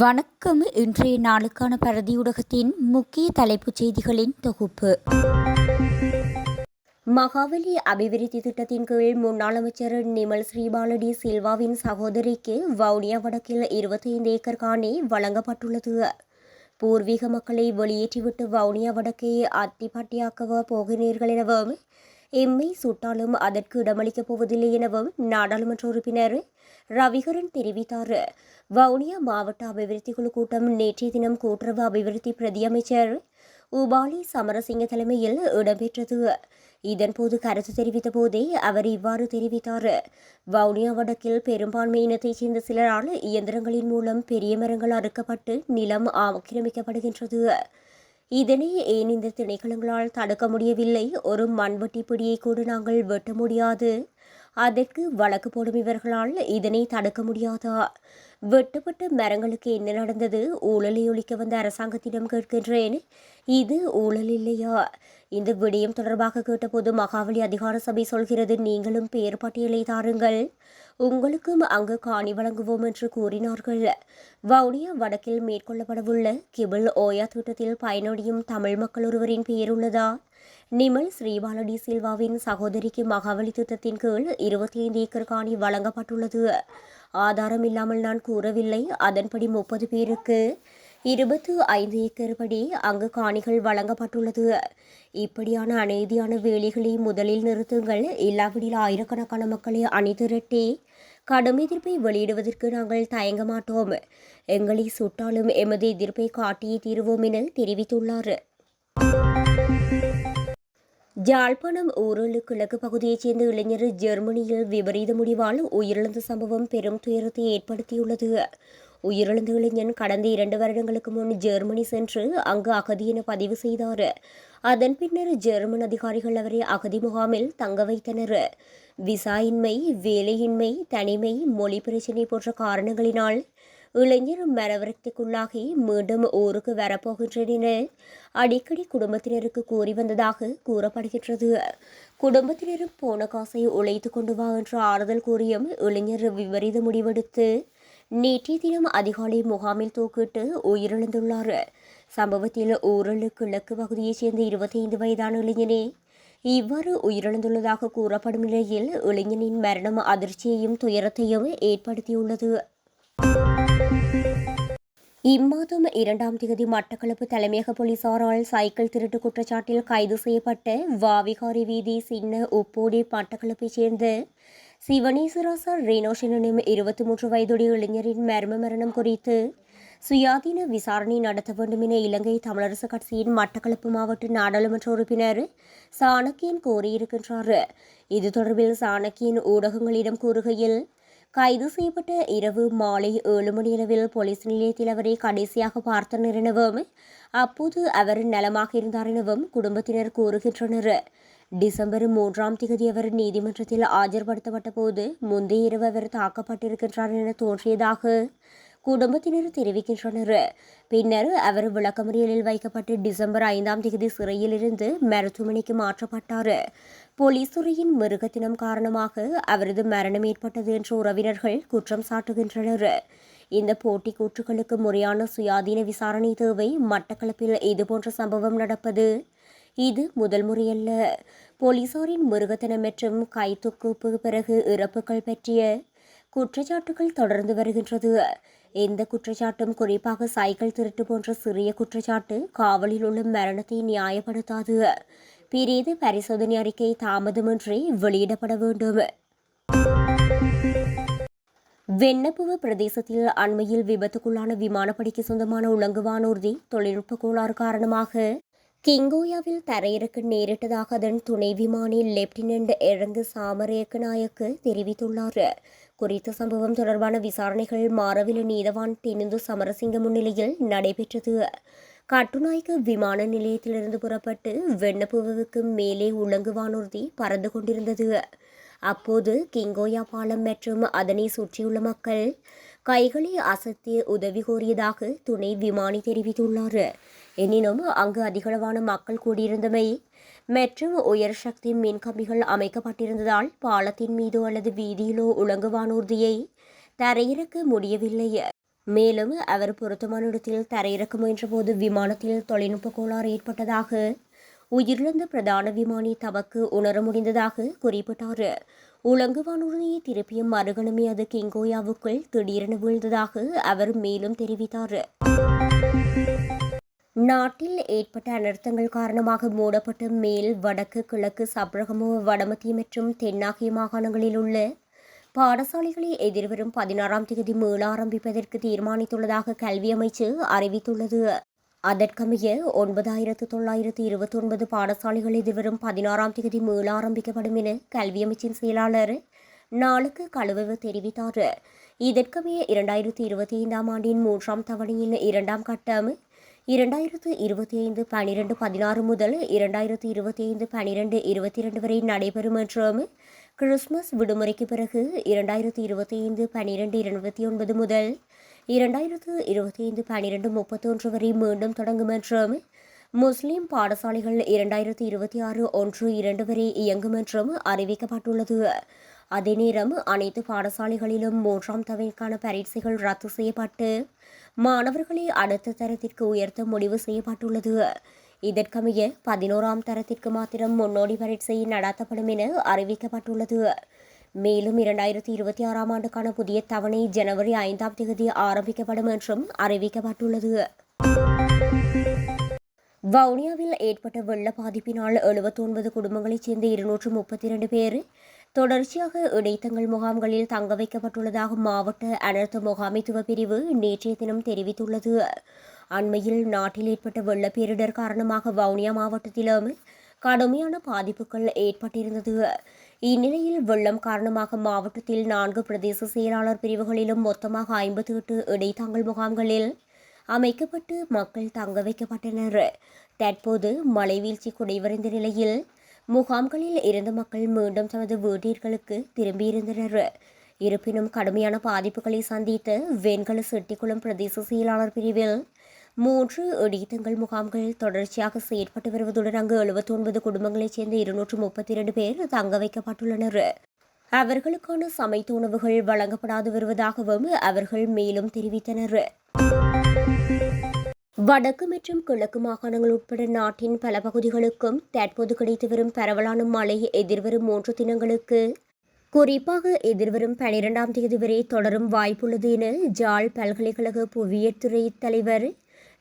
வணக்கம் இன்றைய நாளுக்கான பரதியூடகத்தின் முக்கிய தலைப்புச் செய்திகளின் தொகுப்பு. மகாவலி அபிவிருத்தி திட்டத்தின் கீழ் முன்னாள் அமைச்சர் நிமல் ஸ்ரீபாலடி சில்வாவின் சகோதரிக்கு வவுனியா வடக்கில் இருபத்தைந்து ஏக்கர் காணி வழங்கப்பட்டுள்ளது. பூர்வீக மக்களை வெளியேற்றிவிட்டு வவுனியா வடக்கே அத்திப்பட்டியாக்கவ போகிறீர்கள் எனவும் எம்மை சுட்டாலும் அதற்கு இடமளிக்கப் போவதில்லை எனவும் நாடாளுமன்ற உறுப்பினர் ரவிகரன் தெரிவித்தார். வவுனியா மாவட்ட அபிவிருத்தி குழு கூட்டம் நேற்றைய தினம் கூட்டுறவு அபிவிருத்தி பிரதி அமைச்சர் உபாலி சமரசிங்க தலைமையில் இடம்பெற்றது. இதன்போது கருத்து தெரிவித்த போதே அவர் இவ்வாறு தெரிவித்தார். வவுனியா வடக்கில் பெரும்பான்மை இனத்தைச் சேர்ந்த சிலரால் இயந்திரங்களின் மூலம் பெரிய மரங்கள் அறுக்கப்பட்டு நிலம் ஆக்கிரமிக்கப்படுகின்றது. இதனை ஏன் இந்த திணைக்களங்களால் தடுக்க முடியவில்லை? ஒரு மண்வெட்டி பிடியை கூட நாங்கள் வெட்ட முடியாது. அதற்கு வழக்கு போடும் இவர்களால் இதனை தடுக்க முடியாதா? வெட்டப்பட்ட மரங்களுக்கு என்ன நடந்தது? ஊழலை ஒழிக்க வந்த அரசாங்கத்திடம் கேட்கின்றேன். இது ஊழல் இல்லையா? இந்த விடயம் தொடர்பாக கேட்டபோது மகாவலி அதிகார சபை சொல்கிறது நீங்களும் பெயர் பட்டியலை தாருங்கள். உங்களுக்கும் அங்கு காணி வழங்குவோம் என்று கூறினார்கள். வவுனியா வடக்கில் மேற்கொள்ளப்படவுள்ள கிபிள் ஓயா திட்டத்தில் பயனடையும் தமிழ் மக்கள் ஒருவரின் பெயர் உள்ளதா? நிமல் ஸ்ரீபாலடி சில்வாவின் சகோதரிக்கு மகாவலி திட்டத்தின் கீழ் இருபத்தி ஐந்து ஏக்கர் காணி வழங்கப்பட்டுள்ளது. ஆதாரம் இல்லாமல் நான் கூறவில்லை. அதன்படி முப்பது பேருக்கு இருபத்து ஐந்து ஏக்கர் படி அங்கு காணிகள் வழங்கப்பட்டுள்ளது. இப்படியான அநீதியான வேலைகளை முதலில் நிறுத்துங்கள். இல்லாவிடில் ஆயிரக்கணக்கான மக்களை அணிதிரட்டி கடும் எதிர்ப்பை வெளியிடுவதற்கு நாங்கள் தயங்க மாட்டோம். எங்களை சுட்டாலும் எமது எதிர்ப்பை காட்டியே தீருவோம் என தெரிவித்துள்ளார். ஜாழ்ப்பாணம் ஊரலு கிழக்கு பகுதியைச் சேர்ந்த இளைஞர் ஜெர்மனியில் விபரீத முடிவால் உயிரிழந்த சம்பவம் பெரும் துயரத்தை ஏற்படுத்தியுள்ளது. உயிரிழந்த இளைஞன் கடந்த இரண்டு வருடங்களுக்கு முன் ஜெர்மனி சென்று அங்கு அகதி என பதிவு செய்தார். அதன் பின்னர் ஜெர்மன் அதிகாரிகள் அவரை அகதி முகாமில் தங்க வைத்தனர். விசா இன்மை வேலையின்மை தனிமை மொழி பிரச்சினை போன்ற காரணங்களினால் இளைஞர் மரவரத்துக்குள்ளாகி மீண்டும் ஊருக்கு வரப்போகின்றேன் என அடிக்கடி குடும்பத்தினருக்கு கூறி வந்ததாக கூறப்படுகின்றது. குடும்பத்தினரும் போன காசை உழைத்து கொண்டு வா என்று ஆறுதல் கூறியும் இளைஞர் விபரீத முடிவெடுத்து நேற்றைய தினம் அதிகாலை முகாமில் தூக்கிட்டு உயிரிழந்துள்ளார். சம்பவத்தில் ஊரலு கிழக்கு பகுதியைச் சேர்ந்த இருபத்தைந்து வயதான இளைஞனே இவ்வாறு உயிரிழந்துள்ளதாக கூறப்படும் நிலையில் இளைஞனின் மரணம் அதிர்ச்சியையும் துயரத்தையும் ஏற்படுத்தியுள்ளது. இம்மாதம் இரண்டாம் தேதி மட்டக்களப்பு தலைமையக போலீசாரால் சைக்கிள் திருட்டு குற்றச்சாட்டில் கைது செய்யப்பட்ட வாவிகாரி வீதி சின்ன உப்போடி மட்டக்களப்பைச் சேர்ந்த சிவனேஸ்வராசா ரேனோஷன் எனும் இருபத்தி மூன்று வயதுடைய இளைஞரின் மர்ம மரணம் குறித்து சுயாதீன விசாரணை நடத்த வேண்டும் என இலங்கை தமிழரசு கட்சியின் மட்டக்களப்பு மாவட்ட நாடாளுமன்ற உறுப்பினர் சாணக்கியன் கோரியிருக்கின்றார். இது தொடர்பில் சாணக்கியன் ஊடகங்களிடம் கூறுகையில் கைது செய்யப்பட்ட இரவு மாலை ஏழு மணியளவில் போலீஸ் நிலையத்தில் அவரை கடைசியாக பார்த்தனர் எனவும் அப்போது அவர் நலமாக இருந்தார் எனவும் குடும்பத்தினர் கூறுகின்றனர். டிசம்பர் மூன்றாம் தேதி அவர் நீதிமன்றத்தில் ஆஜர்படுத்தப்பட்ட போது முந்தைய இரவு அவர் தாக்கப்பட்டிருக்கின்றார் என தோன்றியதாக குடும்பத்தினர் தெரிவிக்கின்றனர். பின்னர் அவர் விளக்கமறியலில் வைக்கப்பட்டு டிசம்பர் ஐந்தாம் தேதி சிறையிலிருந்து மருத்துவமனைக்கு மாற்றப்பட்டார். போலீஸ் துறையின் மிருகத்தினம் காரணமாக அவரது மரணம் ஏற்பட்டது என்று உறவினர்கள் குற்றம் சாட்டுகின்றனர். இந்த போட்டி கூற்றுகளுக்கு முறையான சுயாதீன விசாரணை தேவை. மட்டக்களப்பில் இதுபோன்ற சம்பவம் நடப்பது இது முதல் முறையல்ல. போலீசாரின் மிருகத்தனம் மற்றும் கைத்துக்குப்பு பிறகு இறப்புகள் பற்றிய குற்றச்சாட்டுகள் தொடர்ந்து வருகின்றது. எந்த குற்றச்சாட்டும் குறிப்பாக சைக்கிள் திருட்டு போன்ற சிறிய குற்றச்சாட்டு காவலில் உள்ள மரணத்தை நியாயப்படுத்தாது. பிரேத பரிசோதனை அறிக்கை தாமதமின்றி வெளியிடப்பட வேண்டும். வெண்ணப்புவ பிரதேசத்தில் அண்மையில் விபத்துக்குள்ளான விமானப்படைக்கு சொந்தமான உலங்கு வானூர்தி தொழில்நுட்ப கோளாறு காரணமாக கிங்கோயாவில் தரையிறக்க நேரிட்டதாக அதன் துணை விமானி லெப்டினன்ட் இறங்கு சாமரேக்க நாயக்கு தெரிவித்துள்ளார். குறித்த சம்பவம் தொடர்பான விசாரணைகள் மாறவில நீதவான் தினிந்து சமரசிங்க முன்னிலையில் நடைபெற்றது. கட்டுநாயக்க விமான நிலையத்திலிருந்து புறப்பட்டு வெண்ணப்புவுக்கு மேலே உலங்கு வானூர்தி பறந்து கொண்டிருந்தது. அப்போது கிங்கோயா பாலம் மற்றும் அதனை சுற்றியுள்ள மக்கள் கைகளை அசத்தி உதவி கோரியதாக துணை விமானி தெரிவித்துள்ளார். எனினும் அங்கு அதிகளவான மக்கள் கூடியிருந்தமை மற்றும் உயர் சக்தி மின்கம்பிகள் அமைக்கப்பட்டிருந்ததால் பாலத்தின் மீதோ அல்லது வீதியிலோ உலங்குவானூர்தியை தரையிறக்க முடியவில்லை. மேலும் அவர் பொருத்தமான இடத்தில் தரையிறக்க முயன்றபோது விமானத்தில் தொழில்நுட்ப கோளாறு ஏற்பட்டதாக உயிரிழந்த பிரதான விமானி தமக்கு உணர முடிந்ததாக குறிப்பிட்டார். உலங்கு வானூர்தியை திருப்பிய மறுகணமே அது கிங்கோயாவுக்குள் திடீரென வீழ்ந்ததாக அவர் மேலும் தெரிவித்தார். நாட்டில் ஏற்பட்ட அனர்த்தங்கள் காரணமாக மூடப்பட்ட மேல் வடக்கு கிழக்கு சப்ரகமோ வடமத்திய மற்றும் தென்னாகிய மாகாணங்களில் உள்ள பாடசாலைகளை எதிர்வரும் பதினாறாம் தேதி மீள ஆரம்பிப்பதற்கு தீர்மானித்துள்ளதாக கல்வி அமைச்சு அறிவித்துள்ளது. அதற்கமைய ஒன்பதாயிரத்து தொள்ளாயிரத்து இருபத்தி ஒன்பது பாடசாலைகள் எதிர்வரும் பதினாறாம் தேதி மீள ஆரம்பிக்கப்படும் என கல்வி அமைச்சின் செயலாளர் நாளுக்கு கழுவவு தெரிவித்தார். இதற்கமைய இரண்டாயிரத்தி இருபத்தி ஐந்தாம் ஆண்டின் மூன்றாம் தவணையின் இரண்டாம் கட்டம் இரண்டாயிரத்து இருபத்தி ஐந்து பனிரெண்டு பதினாறு முதல் இரண்டாயிரத்து இருபத்தி ஐந்து பனிரெண்டு இருபத்தி இரண்டு வரை நடைபெறும் என்றும் கிறிஸ்துமஸ் விடுமுறைக்கு பிறகு இரண்டாயிரத்து இருபத்தி ஐந்து பனிரெண்டு இருபத்தி ஒன்பது முதல் இரண்டாயிரத்து இருபத்தி ஐந்து பனிரெண்டு முப்பத்தொன்று வரை மீண்டும் தொடங்கும் என்றும் முஸ்லிம் பாடசாலைகள் இரண்டாயிரத்து இருபத்தி ஆறு ஒன்று இரண்டு வரை இயங்கும் என்றும் அறிவிக்கப்பட்டுள்ளது. அதே நேரம் அனைத்து பாடசாலைகளிலும் மூன்றாம் தவிற்கான பரீட்சைகள் ரத்து செய்யப்பட்டு மாணவர்களை அடுத்த தரத்திற்கு உயர்த்த முடிவு செய்யப்பட்டுள்ளது. இதற்கமைய பதினோராம் தரத்திற்கு மாத்திரம் முன்னோடி பரீட்சை நடத்தப்படும் என அறிவிக்கப்பட்டுள்ளது. மேலும் இரண்டாயிரத்தி இருபத்தி ஆறாம் ஆண்டுக்கான புதிய தவணை ஜனவரி ஐந்தாம் தேதி ஆரம்பிக்கப்படும் என்றும் அறிவிக்கப்பட்டுள்ளது. வவுனியாவில் ஏற்பட்ட வெள்ள பாதிப்பினால் எழுபத்தொன்பது குடும்பங்களைச் சேர்ந்த இருநூற்று முப்பத்தி இரண்டு பேர் தொடர்ச்சியாக இடைத்தங்கள் முகாம்களில் தங்க வைக்கப்பட்டுள்ளதாக மாவட்ட அனர்த்த முகாமைத்துவ பிரிவு நேற்றைய தினம் தெரிவித்துள்ளது. அண்மையில் நாட்டில் ஏற்பட்ட வெள்ளப்பேரிடர் காரணமாக வவுனியா மாவட்டத்திலும் கடுமையான பாதிப்புகள் ஏற்பட்டிருந்தது. இந்நிலையில் வெள்ளம் காரணமாக மாவட்டத்தில் நான்கு பிரதேச செயலாளர் பிரிவுகளிலும் மொத்தமாக ஐம்பத்தி எட்டு இடைத்தாங்கல் முகாம்களில் அமைக்கப்பட்டு மக்கள் தங்க வைக்கப்பட்டனர். தற்போது மழை வீழ்ச்சி குடைவரைந்த நிலையில் முகாம்களில் இருந்த மக்கள் மீண்டும் தமது வீட்டிற்கு திரும்பியிருந்தனர். இருப்பினும் கடுமையான பாதிப்புகளை சந்தித்த வெண்கல செட்டிக்குளம் பிரதேச செயலாளர் பிரிவில் மூன்று இடித்தங்கள் முகாம்கள் தொடர்ச்சியாக செயற்பட்டு வருவதுடன் அங்கு எழுபத்தி ஒன்பது குடும்பங்களைச் சேர்ந்த இருநூற்று முப்பத்தி இரண்டு பேர் தங்க வைக்கப்பட்டுள்ளனர். அவர்களுக்கான சமைத்த உணவுகள் வழங்கப்படாது வருவதாகவும் அவர்கள் மேலும் தெரிவித்தனர். வடக்கு மற்றும் கிழக்கு மாகாணங்கள் உட்பட நாட்டின் பல பகுதிகளுக்கும் தற்போது கிடைத்து வரும் பரவலான மழை எதிர்வரும் மூன்று தினங்களுக்கு குறிப்பாக எதிர்வரும் பனிரெண்டாம் தேதி வரை தொடரும் வாய்ப்புள்ளது என ஜாழ் பல்கலைக்கழக புவியியல் துறை தலைவர்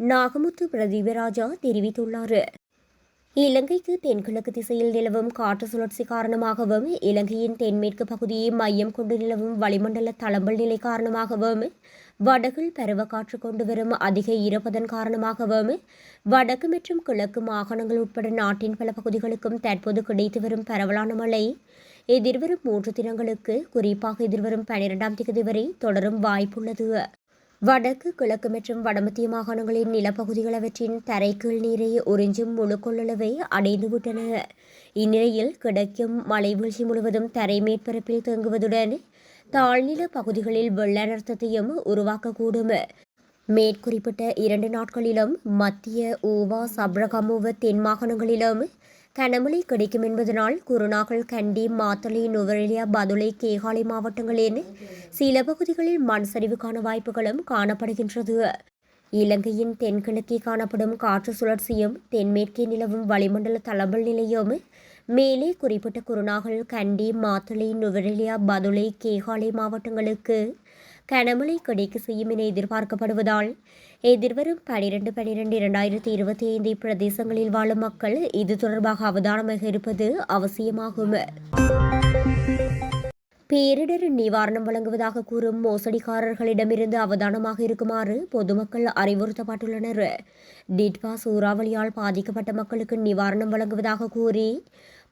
நாகமுத்து பிரதீபராஜா தெரிவித்துள்ளார். இலங்கைக்கு தென்கிழக்கு திசையில் நிலவும் காற்று சுழற்சி காரணமாகவும் இலங்கையின் தென்மேற்கு பகுதியை மையம் கொண்டு நிலவும் வளிமண்டல தளம்பல் நிலை காரணமாகவும் வடகில் பருவக்காற்று கொண்டு வரும் அதிக இருப்பதன் காரணமாகவும் வடக்கு மற்றும் கிழக்கு மாகாணங்கள் உட்பட நாட்டின் பல பகுதிகளுக்கும் தற்போது கிடைத்து வரும் பரவலான மழை எதிர்வரும் மூன்று தினங்களுக்கு குறிப்பாக எதிர்வரும் பனிரெண்டாம் தேதி வரை தொடரும் வாய்ப்புள்ளது. வடக்கு கிழக்கு மற்றும் வடமத்திய மாகாணங்களின் நிலப்பகுதிகள் அவற்றின் தரைக்கீழ் நீரை உறிஞ்சும் முழு கொள்ளளவை அடைந்துவிட்டன. இந்நிலையில் கிடைக்கும் மழை வீழ்ச்சி முழுவதும் தரை மேற்பரப்பில் தேங்குவதுடன் தாழ்நில பகுதிகளில் வெள்ள அனர்த்தத்தையும் உருவாக்கக்கூடும். மேற்குறிப்பிட்ட இரண்டு நாட்களிலும் மத்திய ஊவா சப்ரகமுவ தென் மாகாணங்களிலும் கனமழை கிடைக்கும் என்பதனால் குருநாகல் கண்டி மாத்தளை நுவரெலியா பதுளை கேகாலை மாவட்டங்களின் சில பகுதிகளில் மண் சரிவுக்கான வாய்ப்புகளும் காணப்படுகின்றது. இலங்கையின் தென்கிழக்கே காணப்படும் காற்று சுழற்சியும் தென்மேற்கே நிலவும் வளிமண்டல தளம்பல் நிலையும் மேலே குறிப்பிட்ட குருநாகல் கண்டி மாத்தளை நுவரெலியா பதுளை கேகாலை மாவட்டங்களுக்கு கனமழை கிடைக்க செய்யும் என எதிர்பார்க்கப்படுவதால் எதிர்வரும் பனிரெண்டு பனிரெண்டு இரண்டாயிரத்தி இருபத்தி ஐந்து பிரதேசங்களில் வாழும் மக்கள் இது தொடர்பாக அவதானமாக இருப்பது அவசியமாகும். பேரிடர் நிவாரணம் வழங்குவதாக கூறும் மோசடிக்காரர்களிடமிருந்து அவதானமாக இருக்குமாறு பொதுமக்கள் அறிவுறுத்தப்பட்டுள்ளனர். டிட்வா சூறாவளியால் பாதிக்கப்பட்ட மக்களுக்கு நிவாரணம் வழங்குவதாக கூறி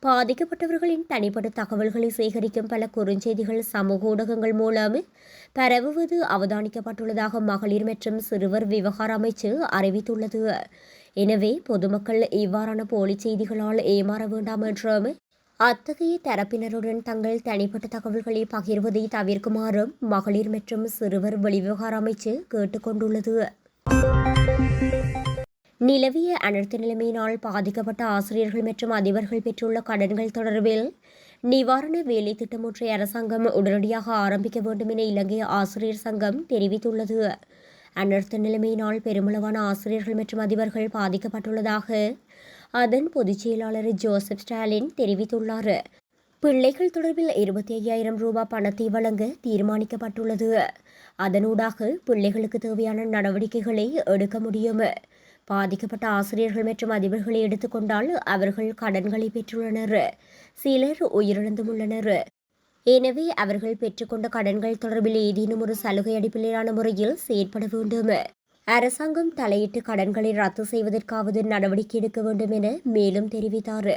பாதிக்கப்பட்டவர்களின் தனிப்பட்ட தகவல்களை சேகரிக்கும் பல குறுஞ்செய்திகள் சமூக ஊடகங்கள் மூலம் பரவுவது அவதானிக்கப்பட்டுள்ளதாக மகளிர் மற்றும் சிறுவர் விவகார அமைச்சு அறிவித்துள்ளது. எனவே பொதுமக்கள் இவ்வாறான போலி செய்திகளால் ஏமாற வேண்டாம் என்றும் அத்தகைய தரப்பினருடன் தங்கள் தனிப்பட்ட தகவல்களை பகிர்வதை தவிர்க்குமாறும் மகளிர் மற்றும் சிறுவர் வெளிவிவகார அமைச்சு கேட்டுக்கொண்டுள்ளது. நிலவிய அனர்த்த நிலைமையினால் பாதிக்கப்பட்ட ஆசிரியர்கள் மற்றும் அதிபர்கள் பெற்றுள்ள கடன்கள் தொடர்பில் நிவாரண வேலை திட்டம் ஒன்றை அரசாங்கம் உடனடியாக ஆரம்பிக்க வேண்டும் என இலங்கை ஆசிரியர் சங்கம் தெரிவித்துள்ளது. அனர்த்த நிலைமையினால் பெருமளவான ஆசிரியர்கள் மற்றும் அதிபர்கள் பாதிக்கப்பட்டுள்ளதாக அதன் பொதுச் செயலாளர் ஜோசப் ஸ்டாலின் தெரிவித்துள்ளார். பிள்ளைகள் தொடர்பில் இருபத்தி ஐயாயிரம் ரூபாய் பணத்தை வழங்க தீர்மானிக்கப்பட்டுள்ளது. அதனூடாக பிள்ளைகளுக்கு தேவையான நடவடிக்கைகளை எடுக்க முடியும். பாதிக்கப்பட்ட ஆசிரியர்கள் மற்றும் அதிபர்களை எடுத்துக்கொண்டால் அவர்கள் கடன்களை பெற்றுள்ளனர். சிலர் உயிரிழந்தும் உள்ளனர் எனவே அவர்கள் பெற்றுக்கொண்ட கடன்கள் தொடர்பில் ஏதேனும் ஒரு சலுகை அடிப்படையிலான முறையில் செயற்பட வேண்டும். அரசாங்கம் தலையிட்டு கடன்களை ரத்து செய்வதற்காவது நடவடிக்கை எடுக்க வேண்டும் என மேலும் தெரிவித்தார்.